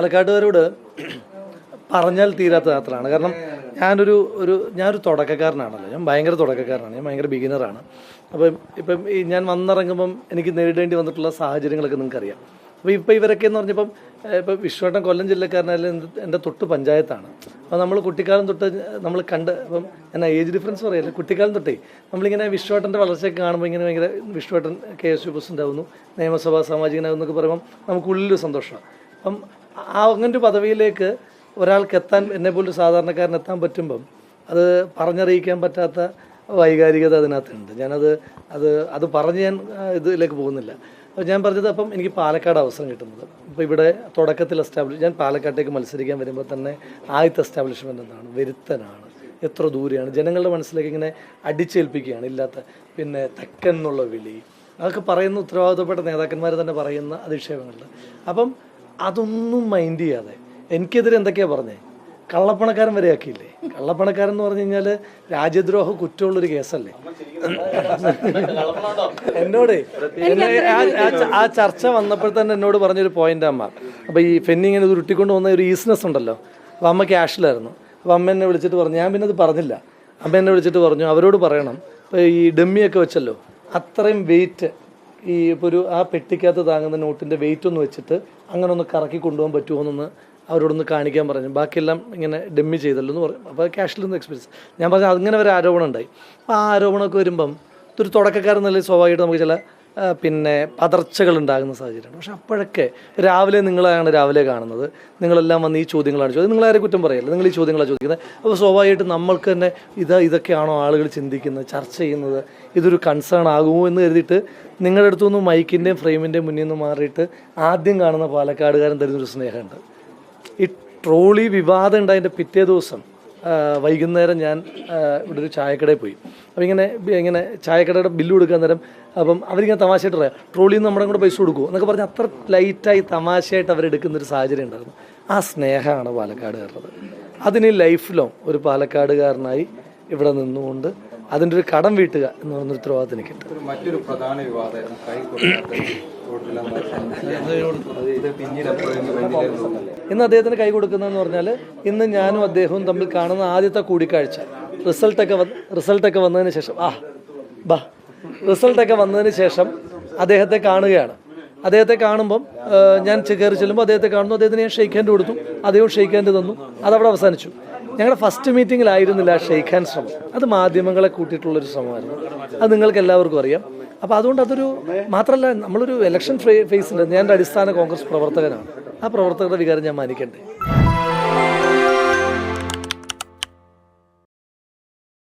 പാലക്കാട്ടുകാരോട് പറഞ്ഞാൽ തീരാത്ത യാത്രയാണ് കാരണം ഞാനൊരു ഒരു ഞാനൊരു തുടക്കക്കാരനാണല്ലോ. ഞാൻ ഭയങ്കര തുടക്കക്കാരനാണ്. ഞാൻ ഭയങ്കര ബിഗിനറാണ്. അപ്പം ഇപ്പം ഈ ഞാൻ വന്നിറങ്ങുമ്പം എനിക്ക് നേരിടേണ്ടി വന്നിട്ടുള്ള സാഹചര്യങ്ങളൊക്കെ നിങ്ങൾക്കറിയാം. അപ്പോൾ ഇപ്പോൾ ഇവരൊക്കെ എന്ന് പറഞ്ഞപ്പം ഇപ്പം വിശ്വട്ടൻ കൊല്ലം ജില്ലക്കാരനായാലും എന്റെ തൊട്ട് പഞ്ചായത്താണ്. അപ്പോൾ നമ്മൾ കുട്ടിക്കാലം തൊട്ട് നമ്മൾ കണ്ട് അപ്പം എന്നാ ഏജ് ഡിഫറൻസ് പറയല്ലേ? കുട്ടിക്കാലം തൊട്ടേ നമ്മളിങ്ങനെ വിശ്വട്ടന്റെ വളർച്ചയൊക്കെ കാണുമ്പോൾ ഇങ്ങനെ ഭയങ്കര വിശ്വട്ടൻ കെ എസ് യു പ്രസിഡന്റ് ആവുന്നു നിയമസഭാ സാമാജികനാകുന്നു എന്നൊക്കെ പറയുമ്പം നമുക്കുള്ളിലൊരു സന്തോഷമാണ്. അപ്പം ആ അങ്ങനെ ഒരു പദവിയിലേക്ക് ഒരാൾക്ക് എത്താൻ എന്നെ പോലും സാധാരണക്കാരൻ എത്താൻ പറ്റുമ്പം അത് പറഞ്ഞറിയിക്കാൻ പറ്റാത്ത വൈകാരികത അതിനകത്തുണ്ട്. ഞാനത് അത് അത് പറഞ്ഞ് ഞാൻ ഇതിലേക്ക് പോകുന്നില്ല. അപ്പോൾ ഞാൻ പറഞ്ഞത് അപ്പം എനിക്ക് പാലക്കാട് അവസരം കിട്ടുന്നത്. ഇപ്പോൾ ഇവിടെ തുടക്കത്തിൽ എസ്റ്റാബ്ലിഷ് ഞാൻ പാലക്കാട്ടേക്ക് മത്സരിക്കാൻ വരുമ്പോൾ തന്നെ ആദ്യത്തെ എസ്റ്റാബ്ലിഷ്മെന്റ് എന്താണ്? വരുത്തനാണ്. എത്ര ദൂരെയാണ്? ജനങ്ങളുടെ മനസ്സിലേക്ക് ഇങ്ങനെ അടിച്ചേൽപ്പിക്കുകയാണ്. ഇല്ലാത്ത പിന്നെ തെക്കൻ എന്നുള്ള വിളി. അതൊക്കെ പറയുന്ന ഉത്തരവാദിത്തപ്പെട്ട നേതാക്കന്മാർ തന്നെ പറയുന്ന അധിക്ഷേപങ്ങളിൽ അപ്പം അതൊന്നും മൈൻഡ് ചെയ്യാതെ. എനിക്കെതിരെ എന്തൊക്കെയാ പറഞ്ഞേ? കള്ളപ്പണക്കാരൻ വരെ ആക്കിയില്ലേ? കള്ളപ്പണക്കാരൻ എന്ന് പറഞ്ഞു കഴിഞ്ഞാൽ രാജ്യദ്രോഹ കുറ്റമുള്ളൊരു കേസല്ലേ? എന്നോട് എന്നെ ആ- ചർച്ച വന്നപ്പോൾ തന്നെ എന്നോട് പറഞ്ഞൊരു പോയിന്റ് അമ്മ. അപ്പോൾ ഈ ഫെന്നി ഇങ്ങനെ ഉരുട്ടിക്കൊണ്ട് വന്ന ഒരു ഈസ്നെസ് ഉണ്ടല്ലോ. അപ്പോൾ അമ്മ ക്യാഷിലായിരുന്നു. അപ്പോൾ അമ്മ എന്നെ വിളിച്ചിട്ട് പറഞ്ഞു ഞാൻ പിന്നെ അത് പറഞ്ഞില്ല. അമ്മ എന്നെ വിളിച്ചിട്ട് പറഞ്ഞു അവരോട് പറയണം. ഈ ഡമ്മിയൊക്കെ വെച്ചല്ലോ അത്രയും വെയിറ്റ് ഈ ഇപ്പോൾ ഒരു ആ പെട്ടിക്കകത്ത് താങ്ങുന്ന നോട്ടിന്റെ വെയിറ്റ് ഒന്ന് വെച്ചിട്ട് അങ്ങനെ ഒന്ന് കറക്കി കൊണ്ടുപോകാൻ പറ്റുമോ എന്നൊന്ന് അവരോടൊന്ന് കാണിക്കാൻ പറഞ്ഞു. ബാക്കിയെല്ലാം ഇങ്ങനെ ഡെമ്മി ചെയ്തല്ലോ എന്ന് പറയും അപ്പോൾ ക്യാഷിൽ നിന്ന് എക്സ്പീരിയൻസ് ഞാൻ പറഞ്ഞു അങ്ങനെ ഒരു ആരോപണം ഉണ്ടായി അപ്പോൾ ആ ആരോപണമൊക്കെ വരുമ്പം ഇതൊരു തുടക്കക്കാരെന്നല്ലേ നല്ല സ്വാഭാവികമായിട്ട് നമുക്ക് ചില പിന്നെ പതർച്ചകൾ ഉണ്ടാകുന്ന സാഹചര്യമാണ്. പക്ഷെ അപ്പോഴൊക്കെ രാവിലെ നിങ്ങളാണ് രാവിലെ കാണുന്നത്. നിങ്ങളെല്ലാം വന്ന് ഈ ചോദ്യങ്ങളാണ് ചോദിക്കുന്നത്. നിങ്ങളാരെ കുറ്റം പറയല്ല? നിങ്ങൾ ഈ ചോദ്യങ്ങളാണ് ചോദിക്കുന്നത്. അപ്പോൾ സ്വാഭാവികമായിട്ട് നമ്മൾക്ക് തന്നെ ഇത് ഇതൊക്കെയാണോ ആളുകൾ ചിന്തിക്കുന്നത് ചർച്ച ചെയ്യുന്നത്? ഇതൊരു കൺസേൺ ആകുമോ എന്ന് കരുതിയിട്ട് നിങ്ങളുടെ അടുത്തു നിന്ന് മൈക്കിന്റെയും ഫ്രെയിമിന്റെയും മുന്നിൽ നിന്ന് മാറിയിട്ട് ആദ്യം കാണുന്ന പാലക്കാടുകാരൻ തരുന്നൊരു സ്നേഹമുണ്ട്. ഈ ട്രോളി വിവാദം ഉണ്ടായതിന്റെ പിറ്റേ ദിവസം വൈകുന്നേരം ഞാൻ ഇവിടെ ഒരു ചായക്കടയിൽ പോയി. അപ്പം ഇങ്ങനെ ഇങ്ങനെ ചായക്കടയുടെ ബില്ല് കൊടുക്കാൻ നേരം അപ്പം അവരിങ്ങനെ തമാശയായിട്ട് പറയാം ട്രോളിൽ നിന്ന് നമ്മുടെ കൂടെ പൈസ കൊടുക്കുമോ എന്നൊക്കെ പറഞ്ഞ് അത്ര ലൈറ്റായി തമാശയായിട്ട് അവരെടുക്കുന്ന ഒരു സാഹചര്യം ഉണ്ടായിരുന്നു. ആ സ്നേഹമാണ് പാലക്കാടുകാരുള്ളത് അതിന് ലൈഫ് ലോങ് ഒരു പാലക്കാടുകാരനായി ഇവിടെ നിന്നുകൊണ്ട് അതിന്റെ ഒരു കടം വീട്ടുക എന്ന് പറയുന്ന ഉത്തരവാദിത്തം എനിക്കുണ്ട് ഒരു മറ്റൊരു പ്രധാന വിവാദമായിരുന്നു ഇന്ന് അദ്ദേഹത്തിന് കൈ കൊടുക്കുന്നതെന്ന് പറഞ്ഞാൽ ഇന്ന് ഞാനും അദ്ദേഹവും തമ്മിൽ കാണുന്ന ആദ്യത്തെ കൂടിക്കാഴ്ച. റിസൾട്ടൊക്കെ വന്ന് റിസൾട്ടൊക്കെ വന്നതിന് ശേഷം ആ ബാ റിസൾട്ടൊക്കെ വന്നതിന് ശേഷം അദ്ദേഹത്തെ കാണുകയാണ്. അദ്ദേഹത്തെ കാണുമ്പം ഞാൻ കയറി ചെല്ലുമ്പോൾ അദ്ദേഹത്തെ കാണുന്നു അദ്ദേഹത്തിന് ഞാൻ ഷെയ്ക്ക് ഹാൻഡ് കൊടുത്തു അദ്ദേഹം ഷെയ്ക്ക് ഹാൻഡ് തന്നു അതവിടെ അവസാനിച്ചു. ഞങ്ങളുടെ ഫസ്റ്റ് മീറ്റിങ്ങിലായിരുന്നില്ല ഷെയ്ഖ് ഹാൻഡ് ശ്രമം. അത് മാധ്യമങ്ങളെ കൂട്ടിയിട്ടുള്ളൊരു ശ്രമമായിരുന്നു. അത് നിങ്ങൾക്ക് എല്ലാവർക്കും അറിയാം. അപ്പോൾ അതുകൊണ്ട് അതൊരു മാത്രമല്ല നമ്മളൊരു ഇലക്ഷൻ ഫേസിൽ ഞാൻ ഒരു അടിസ്ഥാന കോൺഗ്രസ് പ്രവർത്തകനാണ്. ആ പ്രവർത്തകരുടെ വികാരം ഞാൻ മാനിക്കണ്ടേ?